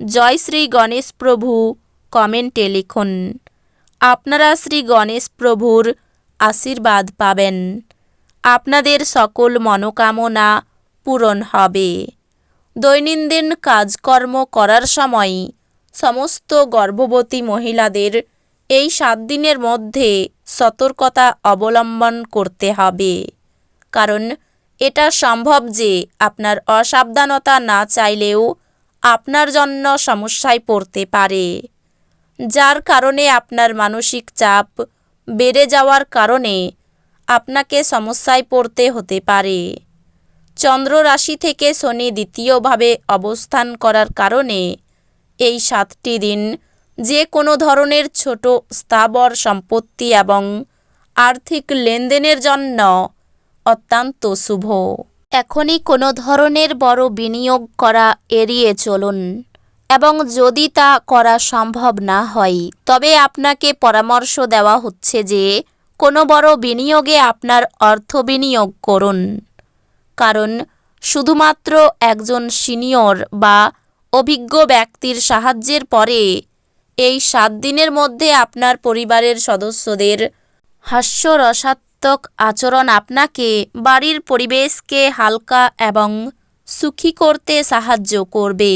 জয় শ্রী গণেশ প্রভু কমেন্টে লিখুন। আপনারা শ্রী গণেশ প্রভুর আশীর্বাদ পাবেন। আপনাদের সকল মনোকামনা পূরণ হবে। দৈনন্দিন কাজকর্ম করার সময় সমস্ত গর্ভবতী মহিলাদের এই সাত দিনের মধ্যে সতর্কতা অবলম্বন করতে হবে। কারণ এটা সম্ভব যে আপনার অসাবধানতা না চাইলেও আপনার জন্য সমস্যায় পড়তে পারে। যার কারণে আপনার মানসিক চাপ বেড়ে যাওয়ার কারণে আপনাকে সমস্যায় পড়তে হতে পারে। চন্দ্র রাশি থেকে শনি দ্বিতীয়ভাবে অবস্থান করার কারণে এই সাতটি দিন যে কোনো ধরনের ছোট স্থাবর সম্পত্তি এবং আর্থিক লেনদেনের জন্য অত্যন্ত শুভ। এখনই কোনো ধরনের বড় বিনিয়োগ করা এড়িয়ে চলুন। এবং যদি তা করা সম্ভব না হয়, তবে আপনাকে পরামর্শ দেওয়া হচ্ছে যে, কোনো বড় বিনিয়োগে আপনার অর্থ বিনিয়োগ করুন। কারণ, শুধুমাত্র একজন সিনিয়র বা অভিজ্ঞ ব্যক্তির সাহায্যের পরে, এই সাত দিনের মধ্যে আপনার পরিবারের সদস্যদের হাস্যরসাত্মক আচরণ আপনাকে বাড়ির পরিবেশকে হালকা এবং সুখী করতে সাহায্য করবে।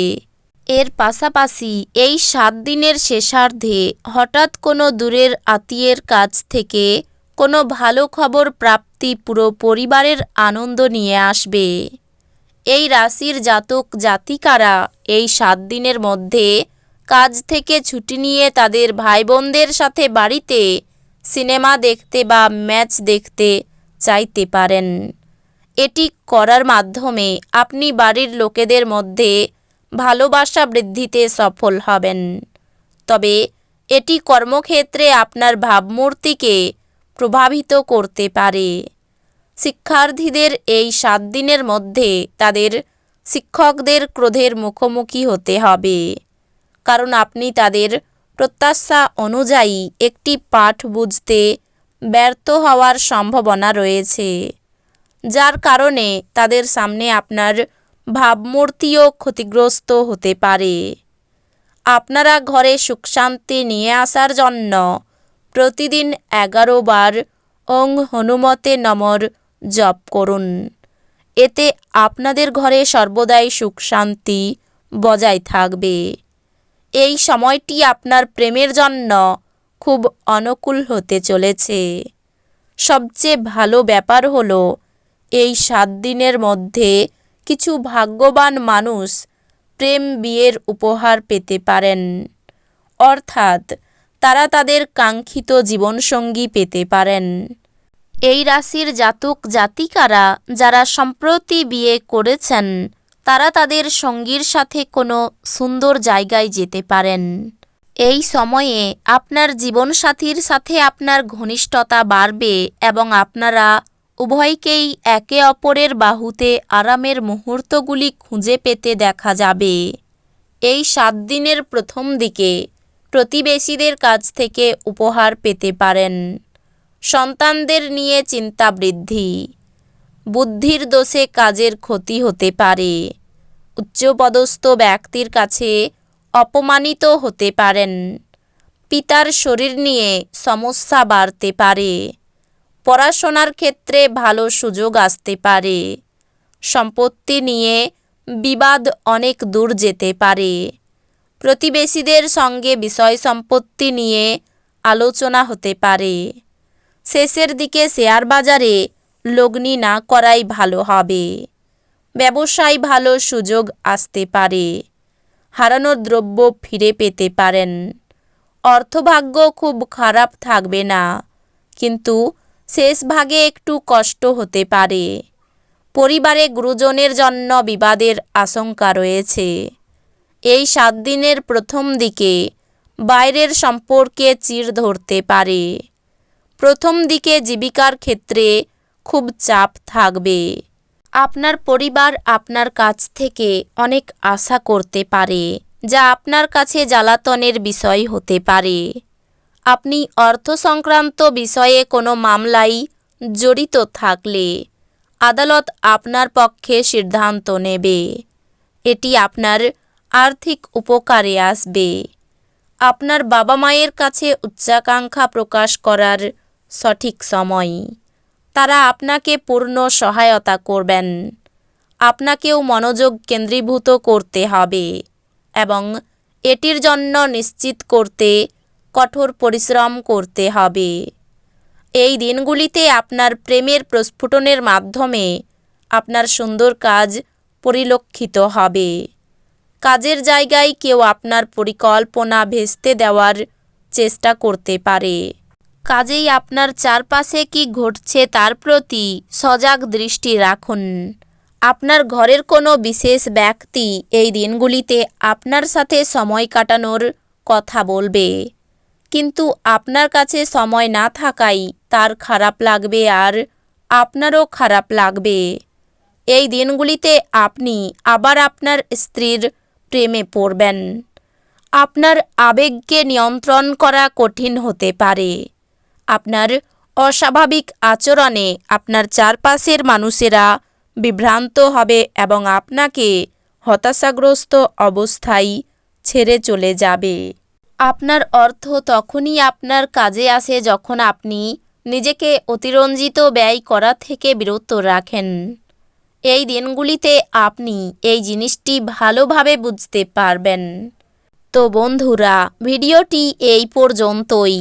এর পাশাপাশি এই সাত দিনের শেষার্ধে হঠাৎ কোনো দূরের আত্মীয়ের কাছ থেকে কোনো ভালো খবর প্রাপ্তি পুরো পরিবারের আনন্দ নিয়ে আসবে। এই রাশির জাতক জাতিকারা এই সাত দিনের মধ্যে কাজ থেকে ছুটি নিয়ে তাদের ভাই বোনদের সাথে বাড়িতে সিনেমা দেখতে বা ম্যাচ দেখতে চাইতে পারেন। এটি করার মাধ্যমে আপনি বাড়ির লোকেদের মধ্যে ভালোবাসা বৃদ্ধিতে সফল হবেন। তবে এটি কর্মক্ষেত্রে আপনার ভাবমূর্তিকে প্রভাবিত করতে পারে। শিক্ষার্থীদের এই সাত দিনের মধ্যে তাদের শিক্ষকদের ক্রোধের মুখোমুখি হতে হবে। কারণ আপনি তাদের প্রত্যাশা অনুযায়ী একটি পাঠ বুঝতে ব্যর্থ হওয়ার সম্ভাবনা রয়েছে, যার কারণে তাদের সামনে আপনার ভাবমূর্তিও ক্ষতিগ্রস্ত হতে পারে। আপনারা ঘরে সুখ শান্তি নিয়ে আসার জন্য প্রতিদিন এগারো বার ওং হনুমতে নমর জপ করুন। এতে আপনাদের ঘরে সর্বদাই সুখ শান্তি বজায় থাকবে। এই সময়টি আপনার প্রেমের জন্য খুব অনুকূল হতে চলেছে। সবচেয়ে ভালো ব্যাপার হলো, এই সাত দিনের মধ্যে কিছু ভাগ্যবান মানুষ প্রেম বিয়ের উপহার পেতে পারেন। অর্থাৎ, তারা তাদের কাঙ্ক্ষিত জীবনসঙ্গী পেতে পারেন। এই রাশির জাতক জাতিকারা যারা সম্প্রতি বিয়ে করেছেন তারা তাদের সঙ্গীর সাথে কোনো সুন্দর জায়গায় যেতে পারেন। এই সময়ে আপনার জীবনসাথীর সাথে আপনার ঘনিষ্ঠতা বাড়বে এবং আপনারা উভয়কেই একে অপরের বাহুতে আরামের মুহূর্তগুলি খুঁজে পেতে দেখা যাবে। এই সাত দিনের প্রথম দিকে প্রতিবেশীদের কাছ থেকে উপহার পেতে পারেন। সন্তানদের নিয়ে চিন্তা বৃদ্ধি। বুদ্ধির দোষে কাজের ক্ষতি হতে পারে। উচ্চপদস্থ ব্যক্তির কাছে অপমানিত হতে পারেন। পিতার শরীর নিয়ে সমস্যা বাড়তে পারে। পড়াশোনার ক্ষেত্রে ভালো সুযোগ আসতে পারে। সম্পত্তি নিয়ে বিবাদ অনেক দূর যেতে পারে। প্রতিবেশীদের সঙ্গে বিষয় সম্পত্তি নিয়ে আলোচনা হতে পারে। শেষের দিকে শেয়ার বাজারে লগ্নি না করাই ভালো হবে। ব্যবসায় ভালো সুযোগ আসতে পারে। হারানো দ্রব্য ফিরে পেতে পারেন। অর্থভাগ্য খুব খারাপ থাকবে না। কিন্তু শেষ ভাগে একটু কষ্ট হতে পারে। পরিবারে গুরুজনের জন্য বিবাদের আশঙ্কা রয়েছে। এই সাত দিনের প্রথম দিকে বাইরের সম্পর্কে চির ধরতে পারে। প্রথম দিকে জীবিকার ক্ষেত্রে খুব চাপ থাকবে। আপনার পরিবার আপনার কাছ থেকে অনেক আশা করতে পারে, যা আপনার কাছে জ্বালাতনের বিষয় হতে পারে। আপনি অর্থ সংক্রান্ত বিষয়ে কোনো মামলায় জড়িত থাকলে আদালত আপনার পক্ষে সিদ্ধান্ত নেবে। এটি আপনার আর্থিক উপকারে আসবে। আপনার বাবা মায়ের কাছে উচ্চাকাঙ্ক্ষা প্রকাশ করার সঠিক সময়। তারা আপনাকে পূর্ণ সহায়তা করবেন। আপনাকেও মনোযোগ কেন্দ্রীভূত করতে হবে এবং এটির জন্য নিশ্চিত করতে কঠোর পরিশ্রম করতে হবে। এই দিনগুলিতে আপনার প্রেমের প্রস্ফুটনের মাধ্যমে আপনার সুন্দর কাজ পরিলক্ষিত হবে। কাজের জায়গায় কেউ আপনার পরিকল্পনা ভেস্তে দেওয়ার চেষ্টা করতে পারে। কাজেই আপনার চারপাশে কি ঘটছে তার প্রতি সজাগ দৃষ্টি রাখুন। আপনার ঘরের কোনো বিশেষ ব্যক্তি এই দিনগুলিতে আপনার সাথে সময় কাটানোর কথা বলবে। কিন্তু আপনার কাছে সময় না থাকাই তার খারাপ লাগবে আর আপনারও খারাপ লাগবে। এই দিনগুলিতে আপনি আবার আপনার স্ত্রীর প্রেমে পড়বেন। আপনার আবেগকে নিয়ন্ত্রণ করা কঠিন হতে পারে। আপনার অস্বাভাবিক আচরণে আপনার চারপাশের মানুষেরা বিভ্রান্ত হবে এবং আপনাকে হতাশাগ্রস্ত অবস্থায় ছেড়ে চলে যাবে। আপনার অর্থ তখনই আপনার কাজে আসে যখন আপনি নিজেকে অতিরঞ্জিত ব্যয় করা থেকে বিরত রাখেন। এই দিনগুলিতে আপনি এই জিনিসটি ভালোভাবে বুঝতে পারবেন। তো বন্ধুরা, ভিডিওটি এই পর্যন্তই।